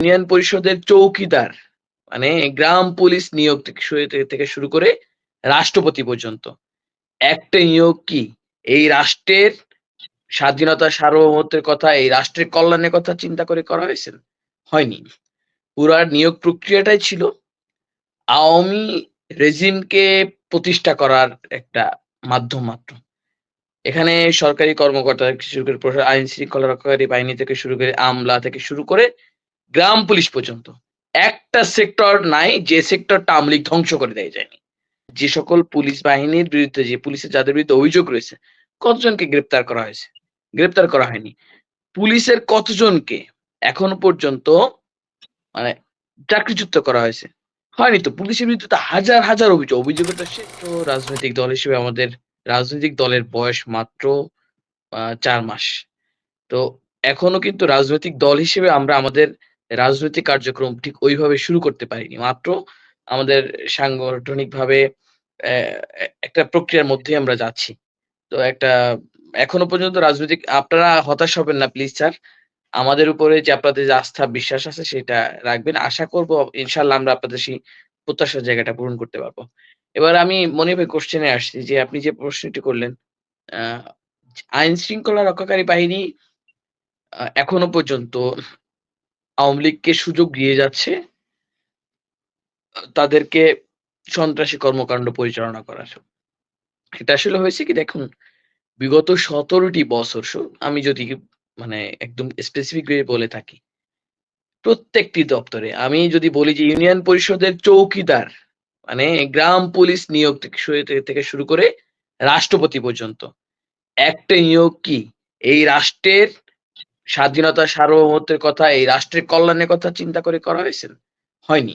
Union পরিষদের চৌকিদার মানে গ্রাম পুলিশ নিয়োগ থেকে শুরু করে রাষ্ট্রপতি পর্যন্ত। একটা নিয়োগ কি? এই রাষ্ট্রের স্বাধীনতা সার্বভৌমত্বের কথা, এই রাষ্ট্রের কল্যাণের কথা চিন্তা করে করা হয়েছে? হয়নি। পুরা নিয়োগ প্রক্রিয়াটাই ছিল আওয়ামী রেজিমকে প্রতিষ্ঠা করার একটা মাধ্যম মাত্র। এখানে সরকারি কর্মকর্তা শুরু করে আইন শৃঙ্খলা রক্ষাকারী বাহিনী থেকে শুরু করে আমলা থেকে শুরু করে গ্রাম পুলিশ পর্যন্ত। একটা সেক্টর নাই, যে সেক্টরটা আওয়ামী লীগ ধ্বংস করে দেয় যায়নি। যে সকল পুলিশ বাহিনীর বিরুদ্ধে, যে পুলিশের যাদের বিরুদ্ধে অভিযোগ রয়েছে, কতজনকে গ্রেপ্তার করা হয়েছে? গ্রেপ্তার করা হয়নি। পুলিশের কতজনকে এখনও পর্যন্ত মানে চাকরিচ্যুত করা হয়েছে? হয়নি তো। পুলিশের বিরুদ্ধে হাজার হাজার অভিযোগ। অভিযোগ তো রাজনৈতিক দল হিসেবে আমাদের রাজনৈতিক দলের বয়স মাত্র চার মাস। তো এখনও কিন্তু রাজনৈতিক দল হিসেবে আমরা আমাদের রাজনৈতিক কার্যক্রম ঠিক ওইভাবে শুরু করতে পারিনি। মাত্র আমাদের সাংগঠনিক ভাবে একটা প্রক্রিয়ার মধ্যে আমরা যাচ্ছি। তো একটা এখনও পর্যন্ত রাজনৈতিক আপনারা হতাশ হবেন না প্লিজ স্যার আমাদের উপরে যে আপনাদের যে আস্থা বিশ্বাস আছে সেটা রাখবেন। আশা করব ইনশাল্লাহ আমরা আপনাদের সেই প্রত্যাশার জায়গাটা পূরণ করতে পারব। এবার আমি মনে ভাই কোশ্চেনে আসছি যে আপনি যে প্রশ্নটি করলেন আহ, আইন শৃঙ্খলা রক্ষাকারী বাহিনী এখনও পর্যন্ত আওয়ামী লীগকে সুযোগ দিয়ে যাচ্ছে, তাদেরকে সন্ত্রাসী কর্মকাণ্ড পরিচালনা করার এটা আসলে হয়েছে কি, দেখুন, বিগত সতেরোটি বছর আমি যদি মানে একদম স্পেসিফিক ভাবে বলে থাকি, প্রত্যেকটি দপ্তরে আমি যদি বলি যে ইউনিয়ন পরিষদের চৌকিদার মানে গ্রাম পুলিশ নিয়োগ থেকে শুরু করে রাষ্ট্রপতি পর্যন্ত, একটা নিয়োগ কি? এই রাষ্ট্রের স্বাধীনতা সার্বভৌমত্বের কথা, এই রাষ্ট্রের কল্যাণের কথা চিন্তা করে করা হয়েছে? হয়নি।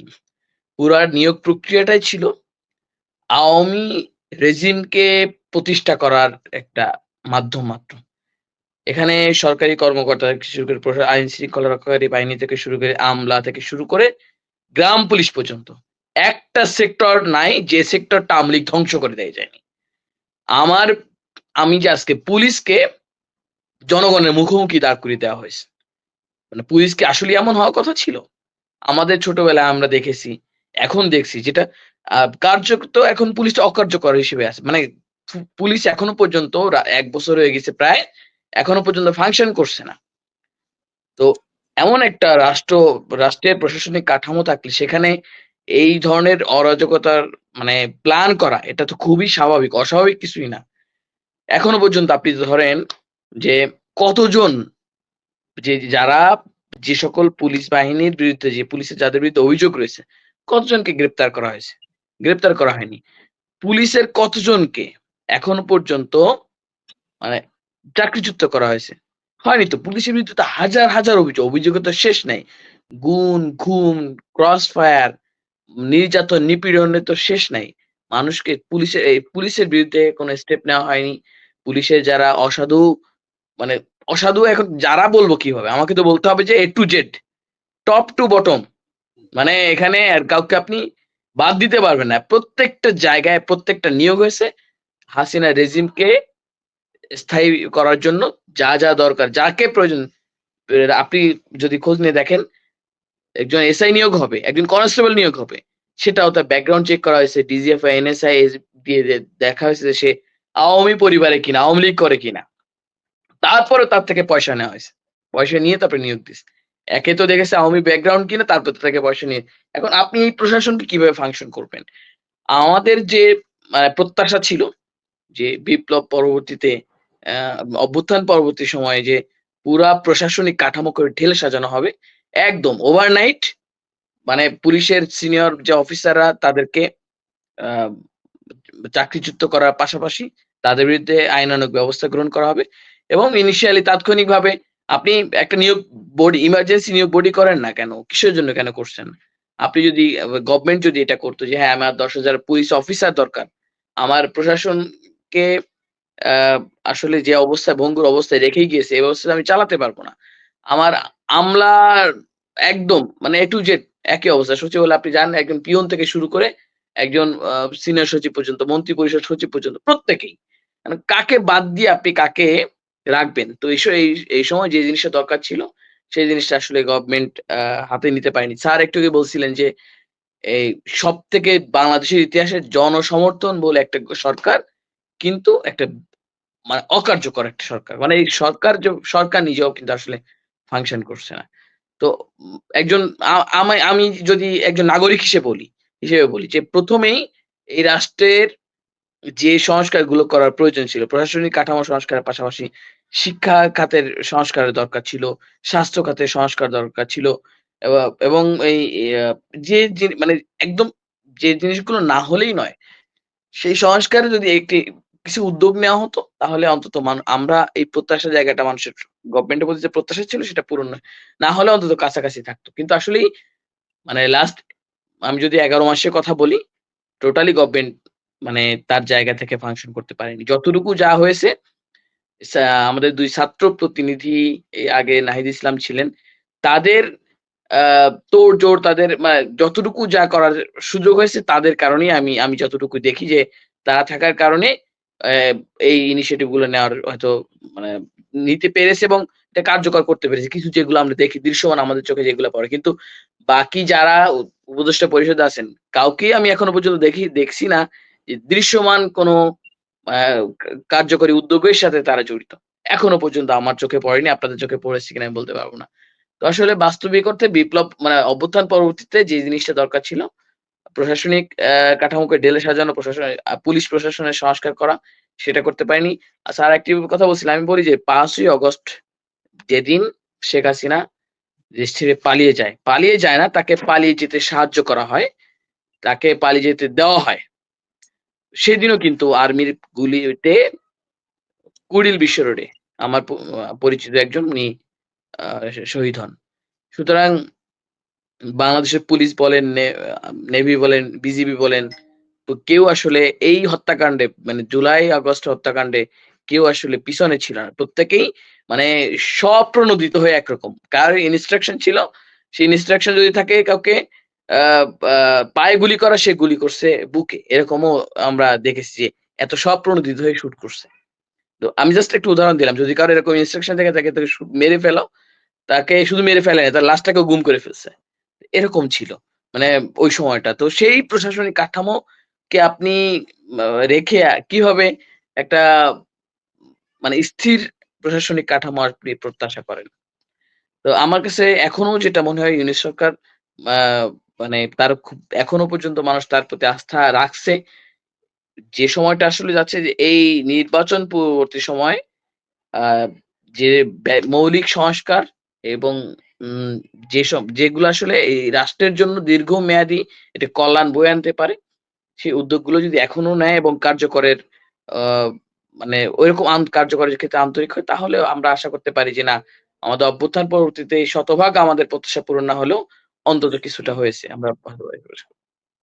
পুরা নিয়োগ প্রক্রিয়াটাই ছিল আওয়ামী রেজিমকে প্রতিষ্ঠা করার একটা মাধ্যম মাত্র। এখানে সরকারি কর্মকর্তা থেকে শুরু করে আইন শৃঙ্খলা রক্ষাকারী বাহিনী থেকে শুরু করে আমলা থেকে শুরু করে গ্রাম পুলিশ পর্যন্ত। একটা সেক্টর নাই, যে সেক্টরটা আওয়ামী লীগ ধ্বংস করে দেয় যায়নি। আমার, আমি যে আজকে পুলিশকে জনগণের মুখোমুখি দাঁড় করিয়ে দেওয়া হয়েছে। মানে পুলিশকে আসলে এমন হওয়ার কথা ছিল? আমাদের ছোটবেলায় আমরা দেখেছি, এখন দেখছি যেটা কার্যত এখন পুলিশটা অকার্যকর হিসেবে আছে। মানে পুলিশ এখনও পর্যন্ত এক বছর হয়ে গেছে প্রায়, এখনও পর্যন্ত ফাংশন করছে না। তো এমন একটা রাষ্ট্র, রাষ্ট্রের প্রশাসনিক কাঠামো থাকলে সেখানে এই ধরনের অরাজকতার মানে প্ল্যান করা, এটা তো খুবই স্বাভাবিক, অস্বাভাবিক কিছুই না। এখনও পর্যন্ত আপনি ধরেন যে কতজন যে যারা যে সকল পুলিশ বাহিনীর বিরুদ্ধে যে পুলিশের যাদের বিরুদ্ধে অভিযোগ রয়েছে, কতজনকে গ্রেপ্তার করা হয়েছে? গ্রেপ্তার করা হয়নি। পুলিশের কতজনকে এখনও পর্যন্ত মানে চাকরিচ্যুত করা হয়েছে? হয়নি তো। পুলিশের বিরুদ্ধে তো হাজার হাজার অভিযোগ। অভিযোগের তো শেষ নাই। গুম, খুন ক্রস ফায়ার নির্যাতন, নিপীড়নের তো শেষ নাই। মানুষকে পুলিশের, এই পুলিশের বিরুদ্ধে কোনো স্টেপ নেওয়া হয়নি। পুলিশের যারা অসাধু মানে অসাধু এখন যারা বলব কীভাবে আমাকে তো বলতে হবে যে A to Z top to bottom মানে এখানে আর কাউকে আপনি বাদ দিতে পারবেন না। প্রত্যেকটা জায়গায় প্রত্যেকটা নিয়োগ হয়েছে। হাসিনা রেজিমকে স্থায়ী করার জন্য যা যা দরকার, যাকে প্রয়োজন, আপনি যদি খোঁজ নিয়ে দেখেন, একজন এসআই নিয়োগ হবে, একজন কনস্টেবল নিয়োগ হবে, সেটাও তার ব্যাকগ্রাউন্ড চেক করা হয়েছে ডিজিএফআই এনএসআই দিয়ে দেখা হয়েছে যে সে আওয়ামী পরিবারে কিনা, আওয়ামী লীগ করে কিনা। তারপরে তার থেকে পয়সা নেওয়া হয়েছে। পয়সা নিয়ে তারপরে নিয়োগ দিস একে তো দেখেছে আওয়ামী ব্যাকগ্রাউন্ড কিনা, তারপর থেকে পয়সা নিয়ে এখন আপনি এই প্রশাসনকে কীভাবে ফাংশন করবেন? আমাদের যে মানে প্রত্যাশা ছিল যে বিপ্লব পরবর্তীতে অভ্যুত্থান পরবর্তী সময়ে যে পুরা প্রশাসনিক কাঠামো করে ঢেলে সাজানো হবে, একদম ওভারনাইট মানে পুলিশের সিনিয়র যে অফিসাররা তাদেরকে চাকরিচ্যুত করার পাশাপাশি তাদের বিরুদ্ধে আইনানুগ ব্যবস্থা গ্রহণ করা হবে এবং ইনিশিয়ালি তাৎক্ষণিকভাবে আপনি একটা নিয়োগ বডি ইমার্জেন্সি নিয়োগ বডি করেন না কেন? কিসের জন্য কেন করছেন? আপনি যদি গভর্নমেন্ট যদি এটা করতো যে হ্যাঁ আমার দশ হাজার পুলিশ অফিসার দরকার, আমার প্রশাসনকে আসলে যে অবস্থায় ভঙ্গুর অবস্থায় রেখেই গিয়েছে, এই অবস্থায় আমি চালাতে পারব না। আমার আমলা একদম মানে এ টু জেড একই অবস্থা। সচিব হলে আপনি জানেন একজন পিয়ন থেকে শুরু করে একজন সিনিয়র সচিব পর্যন্ত, মন্ত্রী পরিষদ সচিব পর্যন্ত, প্রত্যেকেই। কাকে বাদ দিয়ে আপনি কাকে রাখবেন তো এই এই সময় যে জিনিসটা দরকার ছিল সেই জিনিসটা আসলে গভর্নমেন্ট হাতে নিতে পারেনি। স্যার একটু বলছিলেন যে, এই সব থেকে বাংলাদেশের ইতিহাসে জনসমর্থন বলে একটা সরকার কিন্তু একটা মানে অকার্যকর একটা সরকার। মানে এই সরকার সরকার নিজেও কিন্তু আসলে ফাংশন করছে না। তো একজন আ আমায় আমি যদি একজন নাগরিক হিসেবে বলি হিসেবে বলি যে ১ম এই এই রাষ্ট্রের যে সংস্কারগুলো করার প্রয়োজন ছিল, প্রশাসনিক কাঠামো সংস্কারের পাশাপাশি শিক্ষা খাতের সংস্কারের দরকার ছিল, স্বাস্থ্য খাতের সংস্কার দরকার ছিল। এব এই যে মানে একদম যে জিনিসগুলো না হলেই নয়, সেই সংস্কারে যদি একটি কিছু উদ্যোগ নেওয়া হতো, তাহলে অন্তত আমরা এই প্রত্যাশার জায়গাটা মানুষের গভর্নমেন্টের প্রতি যে প্রত্যাশা ছিল সেটা পূরণ হয়। না হলে অন্তত কাছাকাছি থাকতো। কিন্তু আসলেই মানে লাস্ট আমি যদি ১১ মাসের কথা বলি, টোটালি গভর্নমেন্ট মানে তার জায়গা থেকে ফাংশন করতে পারেনি। যতটুকু যা হয়েছে আমাদের দুই ছাত্র প্রতিনিধি আগে নাহিদ ইসলাম ছিলেন। তাদের আ তোড়জোড় তাদের যতটুকু যা করার সুযোগ হয়েছে তাদের কারণেই আমি আমি যতটুকু দেখি যে তারা থাকার কারণে এই ইনিশিয়েটিভগুলো নেওয়ার হয়তো মানে নিতে পেরেছে এবং এটা কার্যকর করতে পেরেছে। কিছু যেগুলো আমরা দেখি দৃশ্যমান আমাদের চোখে যেগুলো পড়ে। কিন্তু বাকি যারা উপদেষ্টা পরিষদে আছেন, কাউকেই আমি এখনও পর্যন্ত দেখি দেখছি না দৃশ্যমান কোনো কার্যকরী উদ্যোগের সাথে তারা জড়িত। এখনও পর্যন্ত আমার চোখে পড়েনি। আপনাদের চোখে পড়েছে কিনা আমি বলতে পারব না। তো আসলে বাস্তবিক অর্থে বিপ্লব মানে অভ্যুত্থান পরবর্তীতে যে জিনিসটা দরকার ছিল, প্রশাসনিক কাঠামোকে ঢেলে সাজানো, প্রশাসনের আ পুলিশ প্রশাসনের সংস্কার করা, সেটা করতে পারেনি। আর স্যার আরেকটি কথা বলছিলেন, আমি বলি যে পাঁচই অগস্ট যেদিন শেখ হাসিনা দেশ ছেড়ে পালিয়ে যায়, পালিয়ে যায় না, তাকে পালিয়ে যেতে সাহায্য করা হয়, তাকে পালিয়ে যেতে দেওয়া হয়। সেদিনও কিন্তু আর্মির গুলিতে কুড়িল বিশ্ব রোডে আমার পরিচিত একজন উনি শহীদ হন। সুতরাং বাংলাদেশের পুলিশ বলেন, নেভি বলেন, বিজিবি বলেন, তো কেউ আসলে এই হত্যাকাণ্ডে মানে জুলাই আগস্ট হত্যাকাণ্ডে কেউ আসলে পিছনে ছিল না। প্রত্যেকেই মানে স্বপ্রণোদিত হয়ে একরকম। কার ইনস্ট্রাকশন ছিল, সেই ইনস্ট্রাকশন যদি থাকে কাউকে পায়ে গুলি করা, সে গুলি করছে বুকে। এরকমও আমরা দেখেছি যে এত স্বপ্রণোদিত হয়ে শুট করছে। তো আমি জাস্ট একটু উদাহরণ দিলাম। যদি কারও এরকম ইনস্ট্রাকশন থাকে তাকে তাকে মেরে ফেলো। তাকে শুধু মেরে ফেলে তার লাশটাকেও গুম করে ফেলছে। এরকম ছিল। মানে ওই সময়টা। তো সেই প্রশাসনিক কাঠামোকে আপনি রেখে কীভাবে একটা মানে স্থির প্রশাসনিক কাঠামো আপনি প্রত্যাশা করেন? তো আমার কাছে এখনও যেটা মনে হয় ইউনিট সরকার মানে তার খুব এখনও পর্যন্ত মানুষ তার প্রতি আস্থা রাখছে। যে সময়টা আসলে যাচ্ছে যে এই নির্বাচন পূর্ববর্তী সময় যে মৌলিক সংস্কার এবং যেসব যেগুলো আসলে এই রাষ্ট্রের জন্য দীর্ঘ দীর্ঘমেয়াদী একটা কল্যাণ বয়ে আনতে পারে, সেই উদ্যোগগুলো যদি এখনও নেয় এবং কার্যকরের মানে আন কার্যকরের ক্ষেত্রে আন্তরিক হয়, তাহলে আমরা আশা করতে পারি যে না, আমাদের অভ্যুত্থান পরবর্তীতে শতভাগ আমাদের প্রত্যাশা পূরণ না হলেও অন্তত কিছুটা হয়েছে। আমরা